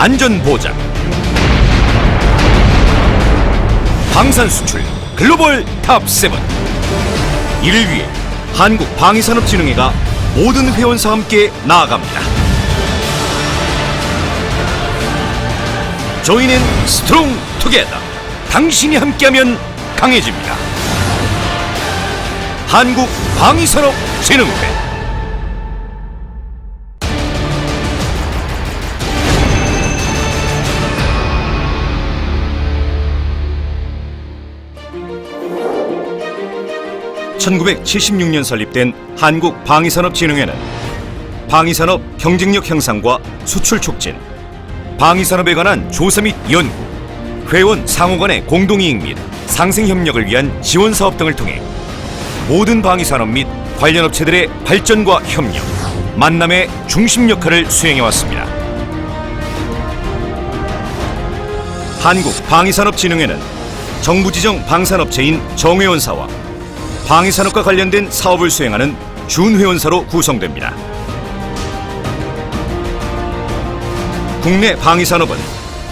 안전 보장. 방산 수출 글로벌 탑 세븐. 이를 위해 한국방위산업진흥회가 모든 회원사와 함께 나아갑니다. 저희는 스트롱 투게더. 당신이 함께하면 강해집니다. 한국방위산업진흥회. (1976년) 설립된 한국방위산업진흥회는 방위산업 경쟁력 향상과 수출 촉진, 방위산업에 관한 조사 및 연구, 회원 상호 간의 공동이익 및 상생 협력을 위한 지원 사업 등을 통해 모든 방위산업 및 관련 업체들의 발전과 협력, 만남의 중심 역할을 수행해 왔습니다. 한국방위산업진흥회는 정부 지정 방산업체인 정회원사와 방위산업과 관련된 사업을 수행하는 준회원사로 구성됩니다. 국내 방위산업은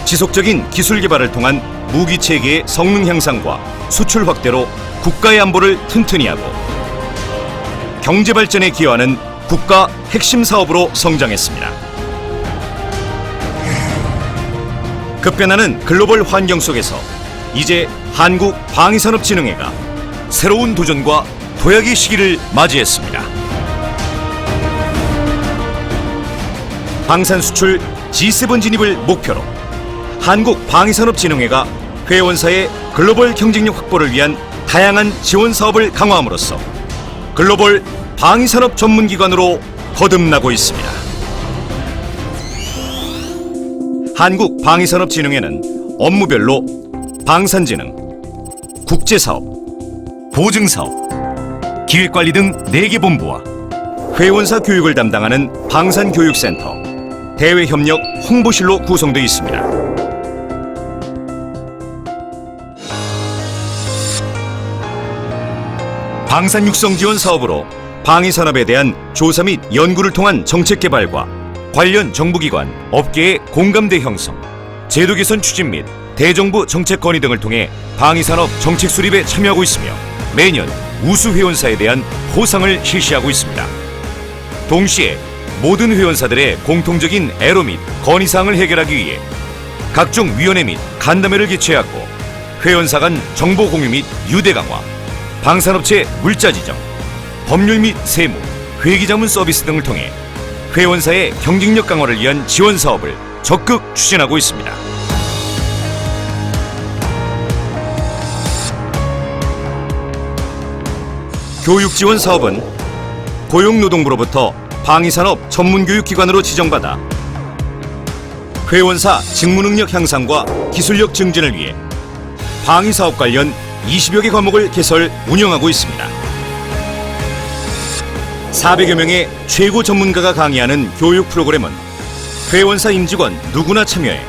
지속적인 기술 개발을 통한 무기 체계의 성능 향상과 수출 확대로 국가의 안보를 튼튼히 하고 경제 발전에 기여하는 국가 핵심 사업으로 성장했습니다. 급변하는 글로벌 환경 속에서 이제 한국 방위산업진흥회가 새로운 도전과 도약의 시기를 맞이했습니다. 방산 수출 G7 진입을 목표로 한국 방위산업진흥회가 회원사의 글로벌 경쟁력 확보를 위한 다양한 지원 사업을 강화함으로써 글로벌 방위산업 전문기관으로 거듭나고 있습니다. 한국 방위산업진흥회는 업무별로 방산진흥, 국제사업, 보증사업, 기획관리 등 4개 본부와 회원사 교육을 담당하는 방산교육센터, 대외협력 홍보실로 구성되어 있습니다. 방산 육성 지원 사업으로 방위 산업에 대한 조사 및 연구를 통한 정책 개발과 관련 정부기관, 업계의 공감대 형성, 제도 개선 추진 및 대정부 정책 건의 등을 통해 방위 산업 정책 수립에 참여하고 있으며 매년 우수 회원사에 대한 포상을 실시하고 있습니다. 동시에 모든 회원사들의 공통적인 애로 및 건의 사항을 해결하기 위해 각종 위원회 및 간담회를 개최하고 회원사 간 정보 공유 및 유대 강화, 방산업체 물자 지정, 법률 및 세무, 회계자문 서비스 등을 통해 회원사의 경쟁력 강화를 위한 지원 사업을 적극 추진하고 있습니다. 교육 지원 사업은 고용노동부로부터 방위산업 전문교육기관으로 지정받아 회원사 직무능력 향상과 기술력 증진을 위해 방위사업 관련 20여 개 과목을 개설 운영하고 있습니다. 400여 명의 최고 전문가가 강의하는 교육 프로그램은 회원사 임직원 누구나 참여해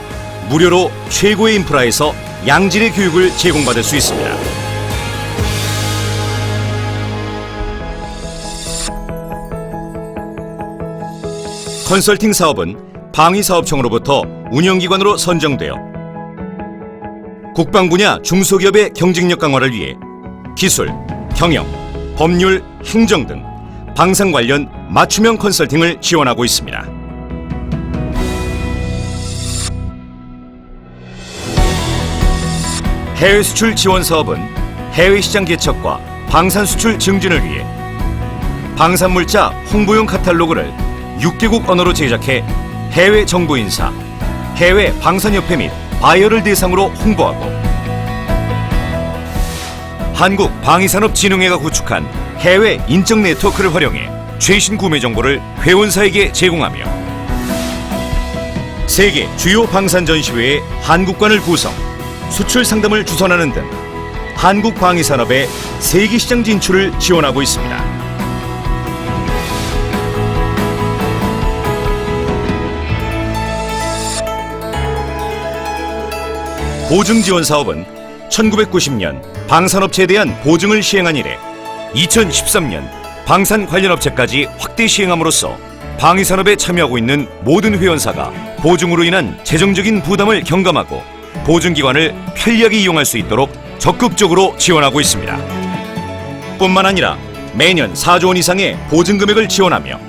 무료로 최고의 인프라에서 양질의 교육을 제공받을 수 있습니다. 컨설팅 사업은 방위사업청으로부터 운영기관으로 선정되어 국방 분야 중소기업의 경쟁력 강화를 위해 기술, 경영, 법률, 행정 등 방산 관련 맞춤형 컨설팅을 지원하고 있습니다. 해외 수출 지원 사업은 해외 시장 개척과 방산 수출 증진을 위해 방산물자 홍보용 카탈로그를 6개국 언어로 제작해 해외 정부 인사, 해외 방산협회 및 바이어를 대상으로 홍보하고 한국 방위산업진흥회가 구축한 해외 인적 네트워크를 활용해 최신 구매 정보를 회원사에게 제공하며 세계 주요 방산 전시회의 한국관을 구성, 수출 상담을 주선하는 등 한국 방위산업의 세계 시장 진출을 지원하고 있습니다. 보증 지원 사업은 1990년 방산업체에 대한 보증을 시행한 이래 2013년 방산 관련 업체까지 확대 시행함으로써 방위산업에 참여하고 있는 모든 회원사가 보증으로 인한 재정적인 부담을 경감하고 보증기관을 편리하게 이용할 수 있도록 적극적으로 지원하고 있습니다. 뿐만 아니라 매년 4조 원 이상의 보증금액을 지원하며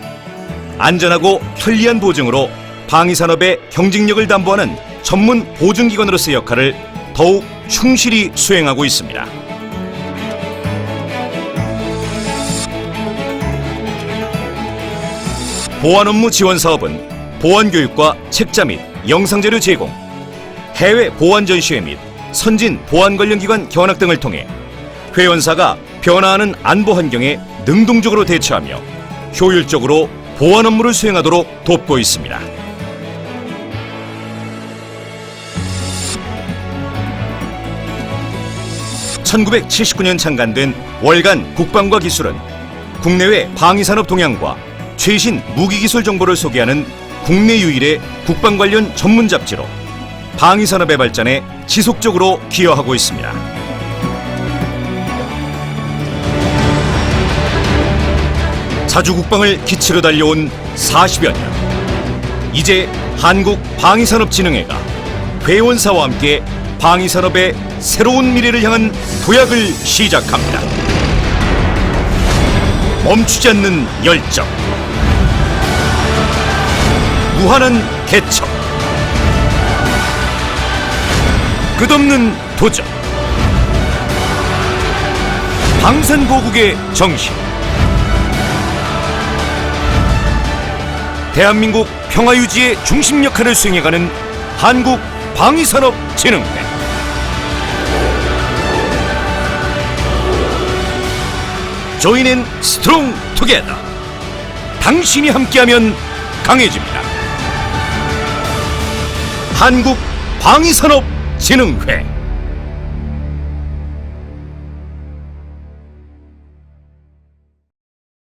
안전하고 편리한 보증으로 방위산업의 경쟁력을 담보하는 전문 보증기관으로서의 역할을 더욱 충실히 수행하고 있습니다. 보안 업무 지원 사업은 보안 교육과 책자 및 영상 자료 제공, 해외 보안 전시회 및 선진 보안 관련 기관 견학 등을 통해 회원사가 변화하는 안보 환경에 능동적으로 대처하며 효율적으로 보안 업무를 수행하도록 돕고 있습니다. (1979년) 창간된 월간 국방과 기술은 국내외 방위산업 동향과 최신 무기기술 정보를 소개하는 국내 유일의 국방 관련 전문 잡지로 방위산업의 발전에 지속적으로 기여하고 있습니다. 자주 국방을 기치로 달려온 40여 년. 이제 한국 방위산업진흥회가 회원사와 함께 방위산업의 새로운 미래를 향한 도약을 시작합니다. 멈추지 않는 열정. 무한한 개척. 끝없는 도전. 방산보국의 정신. 대한민국 평화유지의 중심 역할을 수행해가는 한국 방위산업진흥회. 조인앤 스트롱 투게더. 당신이 함께하면 강해집니다. 한국 방위산업진흥회.